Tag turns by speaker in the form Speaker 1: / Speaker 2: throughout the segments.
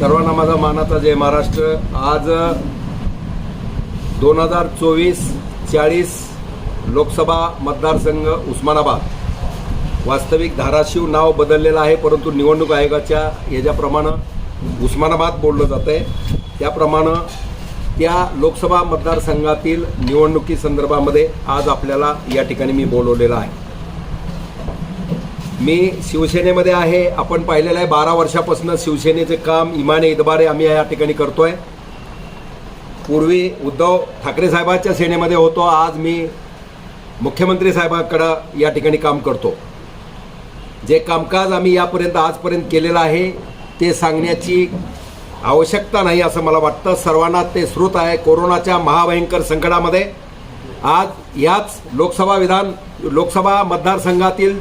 Speaker 1: सर्वांना माझा मानाचा जय. महाराष्ट्र आज दोन हजार चोवीस चाळीस लोकसभा मतदारसंघ उस्मानाबाद. वास्तविक धाराशिव नाव बदललेलं आहे परंतु निवडणूक आयोगाच्या याच्याप्रमाणे उस्मानाबाद बोललं जातं आहे त्याप्रमाणे त्या लोकसभा मतदारसंघातील निवडणुकीसंदर्भामध्ये आज आपल्याला या ठिकाणी मी बोलवलेलं आहे. मी शिवसेनेमध्ये आहे. आपण पाहिलेलं आहे बारा वर्षापासून शिवसेनेचे काम इमाने इतबारे आम्ही या ठिकाणी करतोय. पूर्वी उद्धव ठाकरे साहेबांच्या सेनेमध्ये होतो. आज मी मुख्यमंत्री साहेबांकडं या ठिकाणी काम करतो. जे कामकाज आम्ही यापर्यंत आजपर्यंत केलेलं आहे ते सांगण्याची आवश्यकता नाही असं मला वाटतं. सर्वांना ते श्रुत आहे. कोरोनाच्या महाभयंकर संकटामध्ये आज याच लोकसभा विधान लोकसभा मतदारसंघातील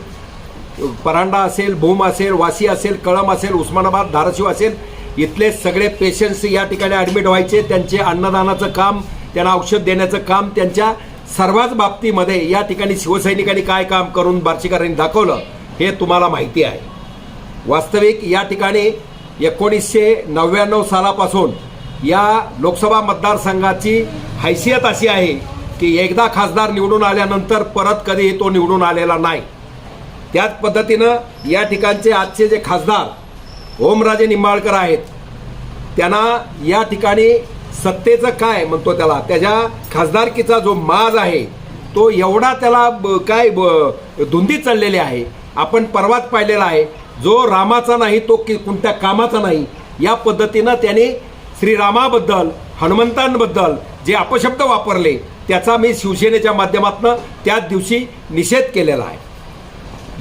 Speaker 1: परांडा असेल भूम असेल वासी असेल कळम असेल उस्मानाबाद धाराशिव असेल इथले सगळे पेशंट्स या ठिकाणी ॲडमिट व्हायचे. त्यांचे अन्नदानाचं काम त्यांना औषध देण्याचं काम त्यांच्या सर्वच बाबतीमध्ये या ठिकाणी शिवसैनिकांनी काय काम करून बार्शीकरांनी दाखवलं हे तुम्हाला माहिती आहे. वास्तविक या ठिकाणी एकोणीसशे नव्याण्णव सालापासून या लोकसभा मतदारसंघाची हैसियत अशी आहे की एकदा खासदार निवडून आल्यानंतर परत कधीही तो निवडून आलेला नाही. त्याच पद्धतीनं या ठिकाणचे आजचे जे खासदार ओमराजे निंबाळकर आहेत त्यांना या ठिकाणी सत्तेचं काय म्हणतो त्याला त्याच्या खासदारकीचा जो माज आहे तो एवढा त्याला ब- काय ब- चाललेली आहे. आपण परवाच पाहिलेला आहे जो रामाचा नाही तो कि कोणत्या कामाचा नाही या पद्धतीनं त्याने श्रीरामाबद्दल हनुमंतांबद्दल जे अपशब्द वापरले त्याचा मी शिवसेनेच्या माध्यमातून त्याच दिवशी निषेध केलेला आहे.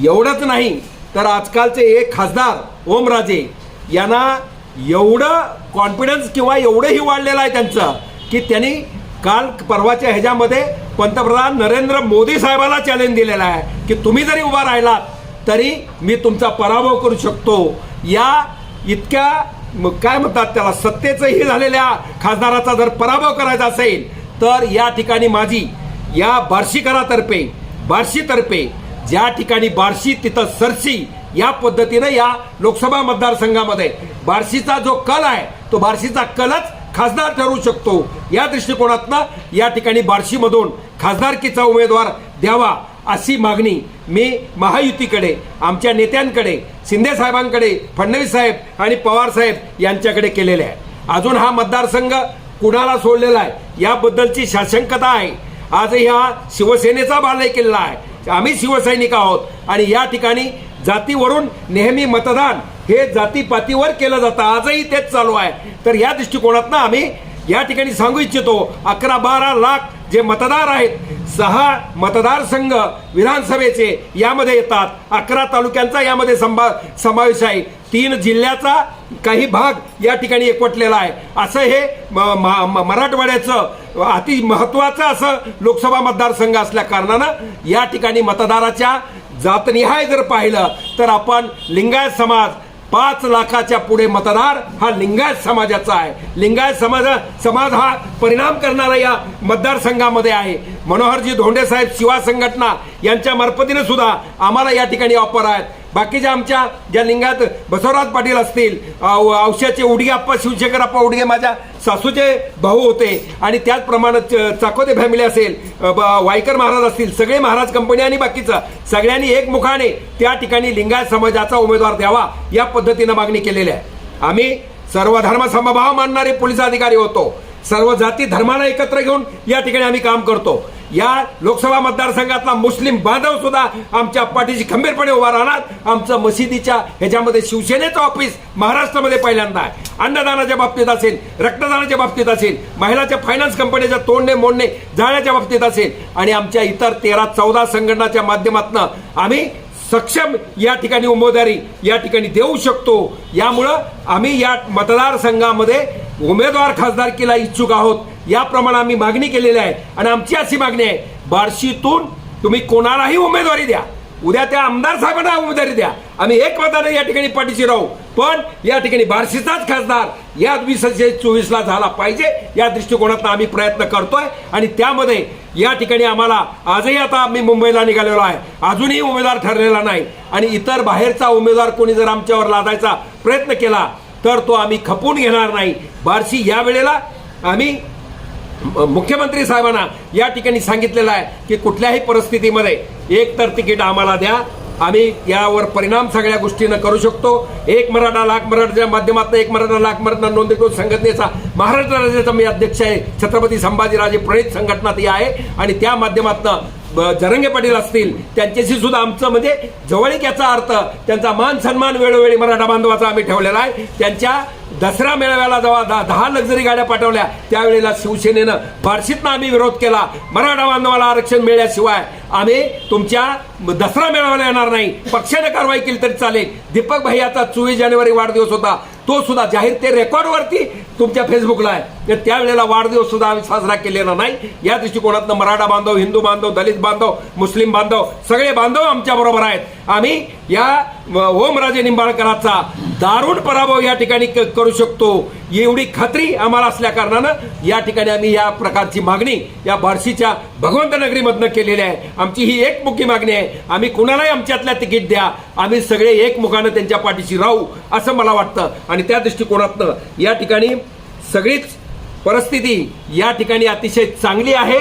Speaker 1: एवढंच नाही तर आजकालचे एक खासदार ओमराजे यांना एवढं कॉन्फिडन्स किंवा एवढंही वाढलेलं आहे त्यांचं की त्यांनी काल परवाच्या ह्याच्यामध्ये पंतप्रधान नरेंद्र मोदी साहेबाला चॅलेंज दिलेलं आहे की तुम्ही जरी उभा राहिलात तरी मी तुमचा पराभव करू शकतो. या इतक्या काय म्हणतात त्याला सत्तेचंही झालेल्या खासदाराचा जर पराभव करायचा असेल तर या ठिकाणी माझी या बार्शीकरातर्फे बार्शीतर्फे ज्या ठिकाणी बार्शी तिथं सरशी या पद्धतीनं या लोकसभा मतदारसंघामध्ये बार्शीचा जो कल आहे तो बार्शीचा कलच खासदार ठरू शकतो. या दृष्टिकोनातनं या ठिकाणी बार्शीमधून खासदारकीचा उमेदवार द्यावा अशी मागणी मी महायुतीकडे आमच्या नेत्यांकडे शिंदे साहेबांकडे फडणवीस साहेब आणि पवार साहेब यांच्याकडे केलेले आहे. अजून हा मतदारसंघ कुणाला सोडलेला आहे? याबद्दलची साशंकता आहे. आजही ह्या शिवसेनेचा बालय किल्ला आहे. आम्ही शिवसैनिक आहोत. आणि या ठिकाणी जातीवरून नेहमी मतदान हे जातीपातीवर केलं जातं. आजही तेच चालू आहे. तर या दृष्टिकोनातनं आम्ही या ठिकाणी सांगू इच्छितो अकरा बारा लाख जे मतदार आहेत सहा मतदारसंघ विधानसभेचे यामध्ये येतात. अकरा तालुक्यांचा यामध्ये संभा समावेश आहे. तीन जिल्ह्याचा काही भाग या ठिकाणी एकवटलेला आहे. असं हे म- म- मराठवाड्याचं अति महत्वाचं असं लोकसभा मतदारसंघ असल्या कारणानं या ठिकाणी मतदाराच्या जातनिहाय जर पाहिलं तर आपण लिंगायत समाज पाच लाखाच्या पुढे मतदार हा लिंगायत समाजाचा आहे. लिंगायत समाज समाज हा परिणाम करणारा या मतदारसंघामध्ये आहे. मनोहरजी धोंडे साहेब शिवा संघटना यांच्या मार्फतीने सुद्धा आम्हाला या ठिकाणी ऑफर आहेत. बाकीच्या आमच्या ज्या लिंगात बसवराज पाटील असतील औषधाचे उडगे आप्पा शिवशेखर आप्पा उडगे माझ्या सासूचे भाऊ होते. आणि त्याचप्रमाणे च- चाकोते फॅमिली असेल ब- वायकर महाराज असतील सगळे महाराज कंपनी आणि बाकीचं सगळ्यांनी एकमुखाने त्या ठिकाणी लिंगायत समाजाचा उमेदवार द्यावा या पद्धतीनं मागणी केलेली आहे. आम्ही सर्व धर्म समभाव मानणारे पोलीस अधिकारी होतो. सर्व जाती धर्माला एकत्र घेऊन या ठिकाणी आम्ही काम करतो. या लोकसभा मतदारसंघातला मुस्लिम बांधव सुद्धा आमच्या पाठीशी खंबीरपणे उभा राहणार. आमचं मशिदीच्या ह्याच्यामध्ये शिवसेनेचं ऑफिस महाराष्ट्रामध्ये पहिल्यांदा आहे. अन्नदानाच्या बाबतीत असेल रक्तदानाच्या बाबतीत असेल महिलाच्या फायनान्स कंपनीच्या तोडणे मोडणे जाण्याच्या बाबतीत असेल आणि आमच्या इतर तेरा चौदा संघटनाच्या माध्यमातून आम्ही सक्षम या ठिकाणी उमेदवारी या ठिकाणी देऊ शकतो. यामुळं आम्ही या मतदारसंघामध्ये उमेदवार खासदारकीला इच्छुक आहोत. याप्रमाणे आम्ही मागणी केलेली आहे आणि आमची अशी मागणी आहे. बार्शीतून तुम्ही कोणालाही उमेदवारी द्या. उद्या त्या आमदार साहेबांना उमेदवारी द्या. आम्ही एक मताने या ठिकाणी पाठीशी राहू. पण या ठिकाणी बार्शीचाच खासदार या वीसशे चोवीसला झाला पाहिजे. या दृष्टिकोनातून आम्ही प्रयत्न करतोय आणि त्यामध्ये या ठिकाणी आम्हाला आजही आता आम्ही मुंबईला निघालेलो आहे. अजूनही उमेदवार ठरलेला नाही. आणि इतर बाहेरचा उमेदवार कोणी जर आमच्यावर लादायचा प्रयत्न केला तर तो आम्ही खपून घेणार नाही. बार्शी या वेळेला आम्ही मुख्यमंत्री साहेबांना या ठिकाणी सांगितलेलं आहे की कुठल्याही परिस्थितीमध्ये एक तर तिकीट आम्हाला द्या. आम्ही यावर परिणाम सगळ्या गोष्टीनं करू शकतो. एक मराठा लाख मराठाच्या माध्यमातून एक मराठा लाख मराठा नोंदणीकृत संघटनेचा महाराष्ट्र राज्याचा मी अध्यक्ष आहे. छत्रपती संभाजीराजे प्रणित संघटना ती आहे. आणि त्या माध्यमातून जरंगे पाटील असतील त्यांच्याशी सुद्धा आमचं म्हणजे जवळीक याचा अर्थ त्यांचा मान सन्मान वेळोवेळी मराठा बांधवाचा आम्ही ठेवलेला आहे. त्यांच्या दसरा मेळाव्याला जेव्हा दहा दहा लक्झरी गाड्या पाठवल्या त्यावेळेला शिवसेनेनं बार्शीतनं आम्ही विरोध केला. मराठा बांधवाला आरक्षण मिळाल्याशिवाय आम्ही तुमच्या दसरा मेळाव्याला येणार नाही. पक्षाने कारवाई केली तरी चालेल. दीपक भैयाचा चोवीस जानेवारी वाढदिवस होता. तो सुद्धा जाहीर ते रेकॉर्डवरती तुमच्या फेसबुकला आहे. तर त्यावेळेला वाढदिवस सुद्धा आम्ही साजरा केलेला नाही. या दृष्टिकोनातनं मराठा बांधव हिंदू बांधव दलित बांधव मुस्लिम बांधव सगळे बांधव आमच्या बरोबर आहेत. आम्ही या ओमराजे निंबाळकरांचा दारुण पराभव या ठिकाणी क- करू शकतो. एवढी खात्री आम्हाला असल्या कारणानं या ठिकाणी आम्ही या प्रकारची मागणी या बार्शीच्या भगवंत नगरीमधनं केलेली आहे. आमची ही एकमुखी मागणी आहे. आम्ही कुणालाही आमच्यातल्या तिकीट द्या. आम्ही सगळे एकमुखानं त्यांच्या पाठीशी राहू असं मला वाटतं. आणि त्या दृष्टिकोनातनं या ठिकाणी सगळीच परिस्थिती या ठिकाणी अतिशय चांगली आहे.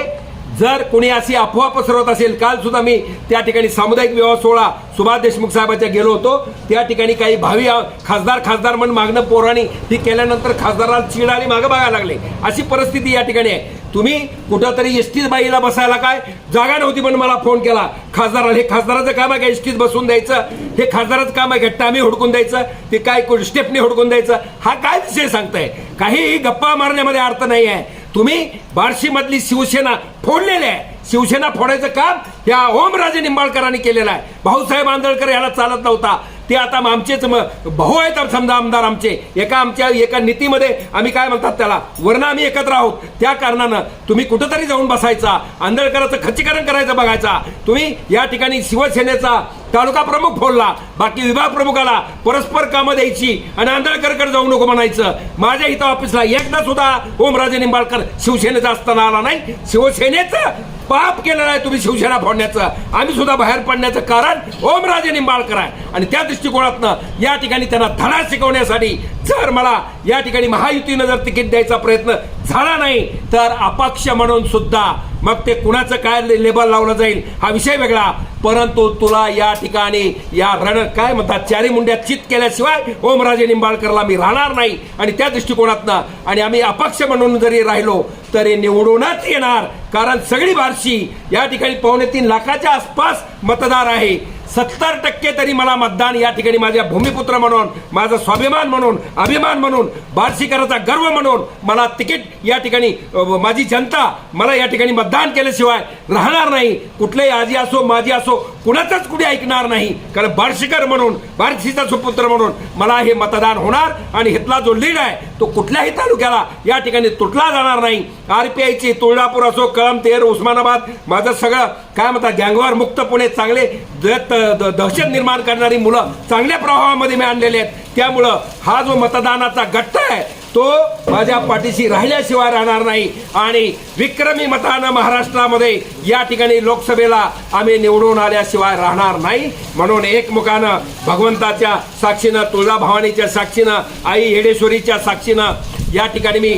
Speaker 1: जर कोणी अशी अफवा पसरवत असेल काल सुद्धा मी त्या ठिकाणी सामुदायिक विवाह सोहळा सुभाष देशमुख साहेबाच्या गेलो होतो. त्या ठिकाणी काही भावी खासदार खासदार म्हणून मागणं पोराणी ती केल्यानंतर खासदाराला चिड आली मागं बघायला लागले. अशी परिस्थिती या ठिकाणी आहे. तुम्ही कुठंतरी एसटीत बाईला बसायला काय? जागा नव्हती पण मला फोन केला. खासदाराला हे खासदाराचं काम आहे का? एसटीत बसून द्यायचं? हे खासदाराचं काम आहे का? टामी हुडकून द्यायचं? ते काय स्टेपनी हुडकून द्यायचं? हा काय विषय सांगताय? काही गप्पा मारण्यामध्ये अर्थ नाही आहे. तुम्ही बार्शीमधली शिवसेना फोडलेली आहे. शिवसेना फोडायचं काम या ओमराजे निंबाळकरांनी केलेलं आहे. भाऊसाहेब आंदळकर याला चालत नव्हता. ते आता मग आमचेच भाऊ आहेत समजा आमदार आमचे. एका आमच्या एका नीतीमध्ये आम्ही काय म्हणतात त्याला? वर्ण आम्ही एकत्र आहोत. त्या कारणानं तुम्ही कुठंतरी जाऊन बसायचा. आंदळकराचं खच्चीकरण करायचं बघायचा. तुम्ही या ठिकाणी शिवसेनेचा तालुका प्रमुख फोडला. बाकी विभाग प्रमुखाला परस्पर कामं द्यायची आणि आंदळकरकडे जाऊ नको म्हणायचं. माझ्या इथं ऑफिसला एकदा सुद्धा ओमराजे निंबाळकर शिवसेनेचा असताना आला नाही. शिवसेनेचं पाप केलेला आहे तुम्ही शिवसेना फोडण्याचं. आम्ही सुद्धा बाहेर पडण्याचं कारण ओमराजे निंबाळकर आहे. आणि त्या दृष्टिकोनातनं या ठिकाणी त्यांना धडा शिकवण्यासाठी जर मला या ठिकाणी महायुतीनं जर तिकीट द्यायचा प्रयत्न झाला नाही तर अपक्ष म्हणून सुद्धा मग ते कुणाचं काय ले- लेबल लावलं जाईल हा विषय वेगळा. परंतु तुला या ठिकाणी या रण काय म्हणतात चारी मुंड्या चित केल्याशिवाय ओमराजे निंबाळकरला मी राहणार नाही. आणि त्या दृष्टिकोनातनं आणि आम्ही अपक्ष म्हणून जरी राहिलो तरी निवडूनच येणार. कारण सगळी बारशी या ठिकाणी पावणे तीन लाखाच्या आसपास मतदार आहे. सत्तर टक्के तरी मला मतदान या ठिकाणी माझ्या भूमिपुत्र म्हणून माझा स्वाभिमान म्हणून अभिमान म्हणून बार्शीकराचा गर्व म्हणून मला तिकीट या ठिकाणी माझी जनता मला या ठिकाणी मतदान केल्याशिवाय राहणार नाही. कुठलेही आजी असो माझी असो कुणाचाच कुणी ऐकणार नाही. कारण बार्शीकर म्हणून बार्शीचा सुपुत्र म्हणून मला हे मतदान होणार आणि इथला जो लीड आहे तो कुठल्याही तालुक्याला या ठिकाणी तुटला जाणार नाही. आर पी आयची तुळजापूर असो कळम तेर उस्मानाबाद माझं सगळं काय म्हणतात गँगवार मुक्त पुणे चांगले द- द- दहशत निर्माण करणारी मुलं चांगल्या प्रभावामध्ये मी आणलेले आहेत. त्यामुळं हा जो मतदानाचा गट्टा आहे तो माझ्या पाठीशी राहिल्याशिवाय राहणार नाही. आणि विक्रमी मतानं महाराष्ट्रामध्ये या ठिकाणी लोकसभेला आम्ही निवडून आल्याशिवाय राहणार नाही. म्हणून एकमुखानं भगवंताच्या साक्षीनं तुळजाभवानीच्या साक्षीनं आई हेडेश्वरीच्या साक्षीनं या ठिकाणी मी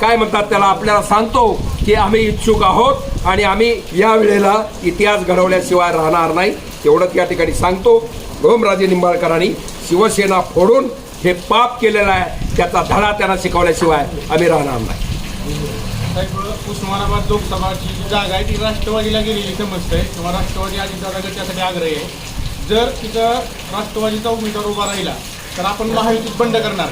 Speaker 1: काय म्हणतात त्याला आपल्याला सांगतो की आम्ही इच्छुक आहोत आणि आम्ही या वेळेला इतिहास घडवल्याशिवाय राहणार नाही. तेवढंच या ठिकाणी सांगतो. ओमराजे निंबाळकरांनी शिवसेना फोडून हे पाप केलेलं आहे त्याचा धडा त्यांना शिकवल्याशिवाय आम्ही राहणार नाही.
Speaker 2: उस्मानाबाद लोकसभाची जी जागा आहे ती राष्ट्रवादीला गेलेली समजतंय किंवा राष्ट्रवादी अजितदादा त्यासाठी आग्रही आहे. जर तिथं राष्ट्रवादीचा उमेदवार उभा राहिला तर आपण महायुतीत बंड करणार.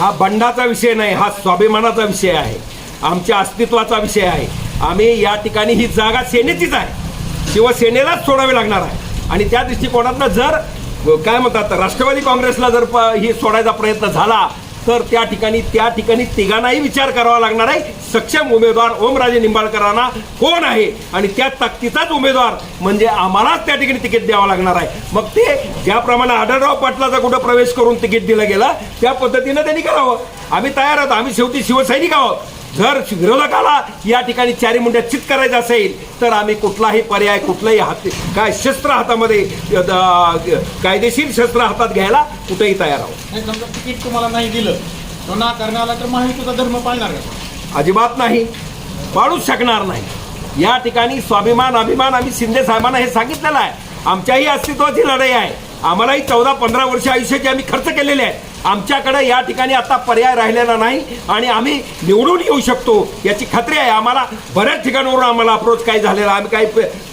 Speaker 1: हा बंडाचा विषय नाही हा स्वाभिमानाचा विषय आहे. आमच्या अस्तित्वाचा विषय आहे. आम्ही या ठिकाणी ही जागा सेनेचीच आहे. शिवसेनेलाच सोडावी लागणार आहे. आणि त्या दृष्टिकोनातनं जर काय म्हणतात राष्ट्रवादी काँग्रेसला जर प- ही सोडायचा प्रयत्न झाला तर त्या ठिकाणी त्या ठिकाणी तिघांनाही विचार करावा लागणार आहे. सक्षम उमेदवार ओमराजे निंबाळकरांना कोण आहे? आणि त्या ताकदीचाच उमेदवार म्हणजे आम्हालाच त्या ठिकाणी तिकीट द्यावं लागणार आहे. मग ते ज्याप्रमाणे आढळराव पाटलाचा कुठं प्रवेश करून तिकीट दिलं गेलं त्या पद्धतीनं त्यांनी करावं. आम्ही तयार आहोत आम्ही शेवटी शिवसैनिक आहोत. जर विरोधकाला या ठिकाणी चारी मुंड्या चित करायचं असेल तर आम्ही कुठलाही पर्याय कुठलाही हात काय शस्त्र हातामध्ये कायदेशीर शस्त्र हातात घ्यायला कुठेही तयार आहोत.
Speaker 2: समजा तिकीट तुम्हाला नाही दिलं किंवा नाकारण्यात आला तर महायुतीचा धर्म पाळणार का?
Speaker 1: अजिबात नाही पाळूच शकणार नाही. या ठिकाणी स्वाभिमान अभिमान आम्ही शिंदे साहेबांना हे सांगितलेलं आहे. आमच्याही अस्तित्वाची लढाई आहे. आम्हालाही चौदा पंधरा वर्ष आयुष्याचे आम्ही खर्च केलेले आहेत. आमच्याकडे या ठिकाणी आता पर्याय राहिलेला नाही आणि आम्ही निवडून येऊ शकतो याची खात्री आहे. आम्हाला बऱ्याच ठिकाणावरून आम्हाला अप्रोच काही झालेला आम्ही काही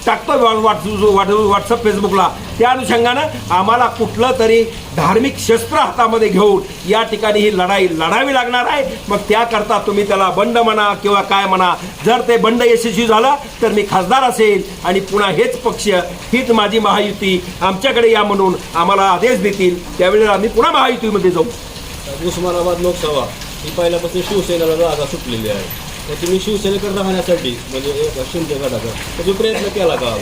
Speaker 1: टाकतो व्हॉट्स व्हॉट्सअप व्हॉट्सअप फेसबुकला त्या अनुषंगानं आम्हाला कुठलं तरी धार्मिक शस्त्र हातामध्ये घेऊन या ठिकाणी ही लढाई लढावी लागणार आहे. मग त्याकरता तुम्ही त्याला बंड म्हणा किंवा काय म्हणा. जर ते बंड यशस्वी झालं तर मी खासदार असेल आणि पुन्हा हेच पक्ष हीच माझी महायुती आमच्याकडे या म्हणून आम्हाला आदेश देतील. त्यावेळेला आम्ही पुन्हा महायुतीमध्ये जाऊ.
Speaker 3: उस्मानाबाद लोकसभा ही पहिल्यापासून शिवसेनेला जागा सुटलेली आहे. तर तुम्ही शिवसेनेकडे राहण्यासाठी म्हणजे शिंदे गटाचा तुम्ही प्रयत्न केला का?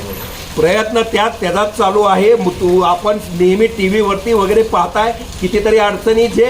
Speaker 1: प्रयत्न त्यात त्याचाच चालू आहे. तू आपण नेहमी टी व्हीवरती वगैरे पाहताय कितीतरी अडचणी जे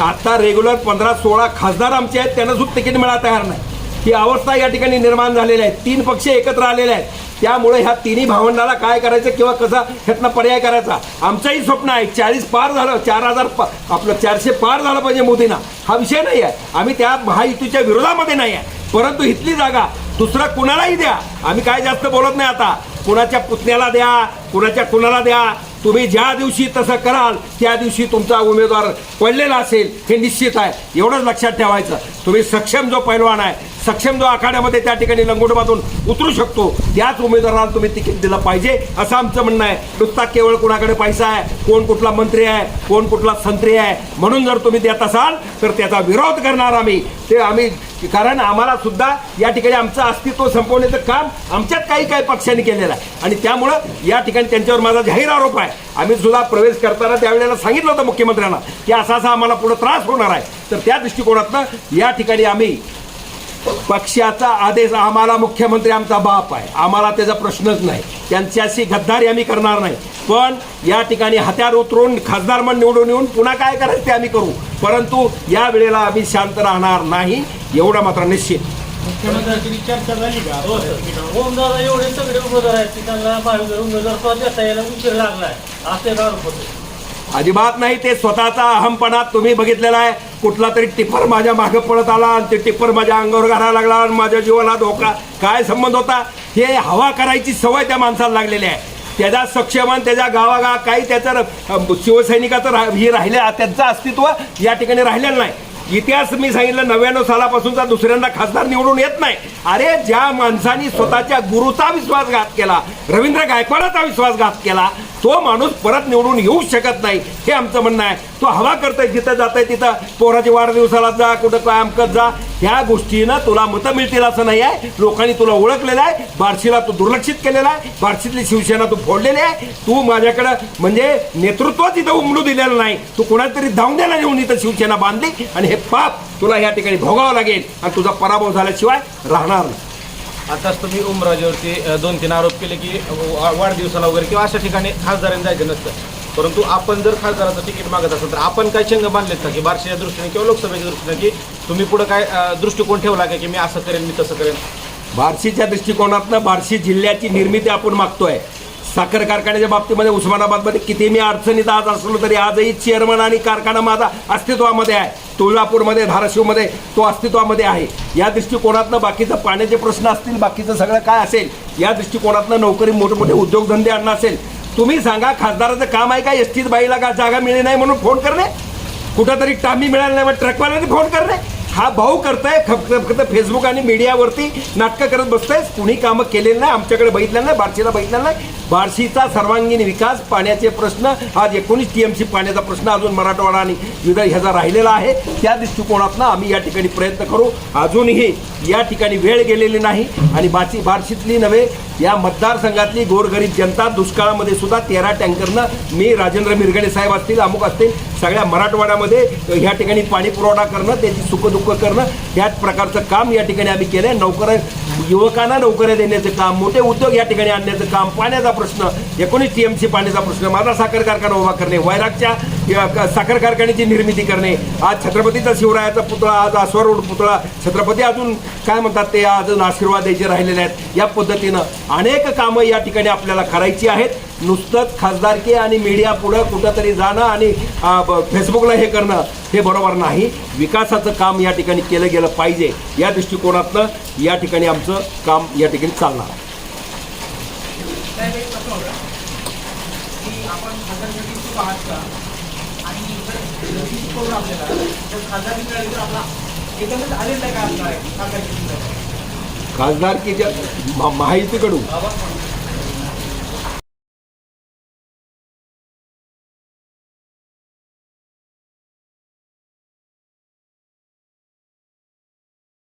Speaker 1: आता रेग्युलर पंधरा सोळा खासदार आमचे आहेत त्यांना सुद्धा तिकीट मिळा तयार नाही. ही अवस्था या ठिकाणी निर्माण झालेली आहे. तीन पक्ष एकत्र आलेले आहेत. त्यामुळे ह्या तिन्ही भावंडाला काय करायचं किंवा कसा ह्यातनं पर्याय करायचा? आमचंही स्वप्न आहे. चाळीस पार झालं चार हजार पा- आपलं चारशे पार झालं पाहिजे मोदींना. हा विषय नाही आहे. आम्ही त्या महायुतीच्या विरोधामध्ये नाही आहे. परंतु इथली जागा दुसरा कुणालाही द्या. आम्ही काय जास्त बोलत नाही आता. कुणाच्या पुतण्याला द्या कुणाच्या कुणाला द्या. तुम्ही ज्या दिवशी तसं कराल त्या दिवशी तुमचा उमेदवार पडलेला असेल हे निश्चित आहे. एवढंच लक्षात ठेवायचं. तुम्ही सक्षम जो पैलवान आहे सक्षम जो आखाड्यामध्ये त्या ठिकाणी लंगोटमधून उतरू शकतो त्याच उमेदवाराला तुम्ही तिकीट दिलं पाहिजे असं आमचं म्हणणं आहे. नुसता केवळ कोणाकडे पैसा आहे कोण कुठला मंत्री आहे कोण कुठला संत्री आहे म्हणून जर तुम्ही देत असाल तर त्याचा विरोध करणार आम्ही. ते आम्ही कारण आम्हाला सुद्धा या ठिकाणी आमचं अस्तित्व संपवण्याचं काम आमच्यात काही काही पक्षांनी केलेलं आहे. आणि त्यामुळं या ठिकाणी त्यांच्यावर माझा जाहीर आरोप आहे. आम्ही सुद्धा प्रवेश करताना त्यावेळेला सांगितलं होतं मुख्यमंत्र्यांना की असा असा आम्हाला पुढे त्रास होणार आहे. तर त्या दृष्टिकोनातनं या ठिकाणी आम्ही पक्षाचा आदेश आम्हाला मुख्यमंत्री आमचा बाप आहे. आम्हाला त्याचा प्रश्नच नाही. त्यांच्याशी गद्दारी आम्ही करणार नाही. पण या ठिकाणी हत्यार उतरून खासदार म्हणून निवडून येऊन पुन्हा काय करायचं ते आम्ही करू. परंतु या वेळेला आम्ही शांत राहणार नाही एवढं मात्र निश्चित.
Speaker 2: मुख्यमंत्र्यांची विचार करायची का?
Speaker 4: हो सर. एवढे सगळे उमेदवार आहेत की त्यांना उमेदवार यायला उशीर लागलाय. असे होते
Speaker 1: अजिबात नाही ते स्वतःचा अहमपणा तुम्ही बघितलेला आहे. कुठला तरी टिप्पर माझ्या मागे पळत आला आणि ते टिप्पर माझ्या अंगावर घालायला लागला आणि माझ्या जीवाला धोका. काय संबंध होता? हे हवा करायची सवय त्या माणसाला लागलेली आहे. त्याचा सक्षमान त्याच्या गावागा काही त्याचं शिवसैनिकाचं रा हे राहिले त्यांचं अस्तित्व या ठिकाणी राहिलेलं नाही. इतिहास मी सांगितलं नव्याण्णव सालापासूनचा दुसऱ्यांदा खासदार निवडून येत नाही. अरे ज्या माणसांनी स्वतःच्या गुरुचा विश्वासघात केला रवींद्र गायकवाडाचा विश्वासघात केला तो माणूस परत निवडून येऊ शकत नाही हे आमचं म्हणणं आहे. तो हवा करतोय जिथं जात आहे तिथं. पोराच्या वाढदिवसाला जा कुठं काय अमकत जा. ह्या गोष्टीनं तुला मतं मिळतील असं नाही आहे. लोकांनी तुला ओळखलेलं आहे. बार्शीला तू दुर्लक्षित केलेला आहे. बार्शीतली शिवसेना तू फोडलेली आहे. तू माझ्याकडं म्हणजे नेतृत्वच इथं उमलू दिलेलं नाही. तू कोणातरी तरी धावण्याला नेऊन इथं शिवसेना बांधली. आणि हे पाप तुला या ठिकाणी भोगावं लागेल. आणि तुझा पराभव झाल्याशिवाय राहणार नाही.
Speaker 5: आताच तुम्ही उमराजेवरती दोन तीन आरोप केले की वा- वाढदिवसाला वगैरे किंवा अशा ठिकाणी खासदारांनी जायचं नसतं. परंतु आपण जर खासदाराचं तिकीट मागत असाल तर आपण काय चंग बांधलेत का? की बार्शीच्या दृष्टीने किंवा लोकसभेच्या दृष्टीने की तुम्ही पुढे काय दृष्टिकोन ठेवला का की मी असं करेन मी तसं करेन?
Speaker 1: बार्शीच्या दृष्टिकोनातनं बार्शी जिल्ह्याची निर्मिती आपण मागतोय. साखर कारखान्याच्या बाबतीमध्ये उस्मानाबादमध्ये किती मी अडचणीत आज असलो तरी आजही चेअरमन आणि कारखाना माझा अस्तित्वामध्ये आहे. तुळजापूरमध्ये धाराशिवमध्ये तो अस्तित्वामध्ये आहे. या दृष्टिकोनातनं बाकीचं पाण्याचे प्रश्न असतील बाकीचं सगळं काय असेल या दृष्टिकोनातनं नोकरी मोठे उद्योगधंदे आणणं असेल तुम्ही सांगा खासदाराचं काम आहे का? एस टीत बाईला का जागा मिळली नाही म्हणून फोन करणे? कुठंतरी टामी मिळाली नाही मग ट्रकवाल्याने फोन करणे? हा भाऊ करताय फक्त फक्त फेसबुक आणि मीडियावरती नाटकं करत बसतायस कुणी कामं केलेलं नाही आमच्याकडे बघितलं नाही बारशीला बघितलं नाही. बार्शीचा सर्वांगीण विकास पाण्याचे प्रश्न आज एकोणीस टी एम सी पाण्याचा प्रश्न अजून मराठवाडा आणि विदर्भ ह्याचा राहिलेला आहे. त्या दृष्टिकोनातनं आम्ही या ठिकाणी प्रयत्न करू. अजूनही या ठिकाणी वेळ गेलेली नाही आणि बाची बार्शीतली नव्हे या मतदारसंघातली गोरगरीब जनता दुष्काळामध्ये सुद्धा तेरा टँकरनं मी राजेंद्र मिरगणे साहेब असतील अमुक असतील सगळ्या मराठवाड्यामध्ये ह्या ठिकाणी पाणी पुरवठा करणं त्याची सुखदुःख करणं ह्याच प्रकारचं काम या ठिकाणी आम्ही केलं आहे नोकर युवकांना नोकऱ्या देण्याचं काम मोठे उद्योग या ठिकाणी आणण्याचं काम पाण्याचा प्रश्न एकोणीस टी एम सी पाण्याचा प्रश्न माझा साखर कारखाना उभा करणे वैरागच्या साखर कारखान्याची निर्मिती करणे. आज छत्रपतीचा शिवरायाचा पुतळा आज आश्वारूढ पुतळा. छत्रपती अजून काय म्हणतात ते अजून आशीर्वाद द्यायचे राहिलेले आहेत या पद्धतीनं अनेक कामं या ठिकाणी आपल्याला करायची आहेत. नुसतंच खासदारकी आणि मीडिया पुढं कुठंतरी जाणं आणि फेसबुकला हे करणं हे बरोबर नाही. विकासाचं काम या ठिकाणी केलं गेलं पाहिजे. या दृष्टिकोनातनं या ठिकाणी आमचं काम या ठिकाणी चालणार. आहे
Speaker 6: आपण खासदारसाठी इच्छुक आहात का आणि जर इच्छुक करून आपल्याला खासदारकी मिळाली तर आपला एकंदरीत आलेला काय आहे खासदारकी
Speaker 1: खासदारकीच्या